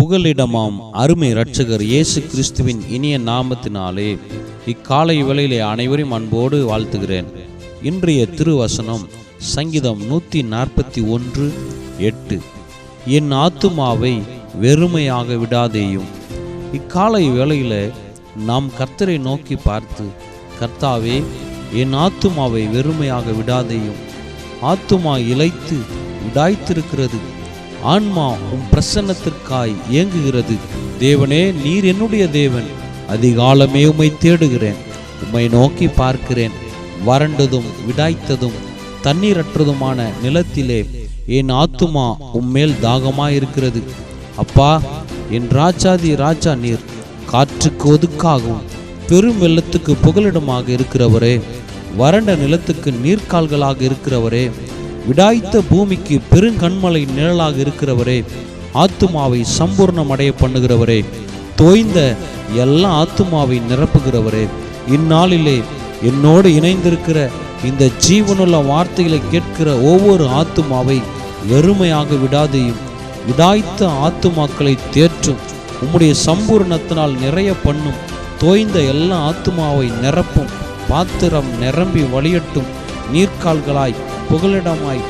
புகலிடமாம் அருமை இரட்சகர் இயேசு கிறிஸ்துவின் இனிய நாமத்தினாலே. இக்காலை வேளையிலே அனைவரையும் அன்போடு வாழ்த்துகிறேன். இன்றைய திருவசனம் சங்கீதம் நூற்றி நாற்பத்தி ஒன்று எட்டு. என் ஆத்துமாவை வெறுமையாக விடாதேயும். இக்காலை வேளையில நாம் கர்த்தரை நோக்கி பார்த்து கர்த்தாவே என் ஆத்துமாவை வெறுமையாக விடாதேயும். ஆத்துமா இழைத்து விடாய்த்திருக்கிறது ஆன்மா உம் பிரசன்னத்திற்காய் இயங்குகிறது. தேவனே நீர் என்னுடைய தேவன். அதிகாலமே உம்மை தேடுகிறேன். உம்மை நோக்கி பார்க்கிறேன். வறண்டதும் விடாய்த்ததும் தண்ணீரற்றதுமான நிலத்திலே என் ஆத்துமா உம்மேல் தாகமாயிருக்கிறது. அப்பா என் ராஜாதி ராஜா நீர் காற்றுக்கு ஒதுக்காகவும் பெரும் வெள்ளத்துக்கு புகலிடமாக இருக்கிறவரே வறண்ட நிலத்துக்கு நீர்க்கால்களாக இருக்கிறவரே விடாய்த்த பூமிக்கு பெருங்கண்மலை நிழலாக இருக்கிறவரே ஆத்துமாவை சம்பூர்ணம் அடைய பண்ணுகிறவரே தோய்ந்த எல்லா ஆத்துமாவை நிரப்புகிறவரே இந்நாளிலே என்னோடு இணைந்திருக்கிற இந்த ஜீவனுள்ள வார்த்தைகளை கேட்கிற ஒவ்வொரு ஆத்துமாவை வெறுமையாக விடாதையும் விடாய்த்த ஆத்துமாக்களை தேற்றும் உம்முடைய சம்பூர்ணத்தினால் நிறைய பண்ணும் தோய்ந்த எல்லா ஆத்துமாவை நிரப்பும் பாத்திரம் நிரம்பி வழியட்டும் நீர்க்கால்களாய் புகலிடமாய்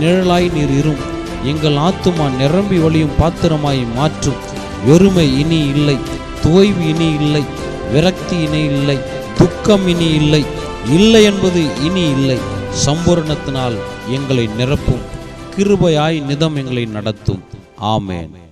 நிழலாய் நீர் இரும். எங்கள் ஆத்துமா நிரம்பி வழியும் பாத்திரமாய் மாற்றும். வெறுமை இனி இல்லை துவைவு இனி இல்லை விரக்தி இனி இல்லை துக்கம் இனி இல்லை இல்லை என்பது இனி இல்லை. சம்பூரணத்தினால் எங்களை நிரப்பும். கிருபையாய் நிதம் எங்களை நடத்தும். ஆமேன்.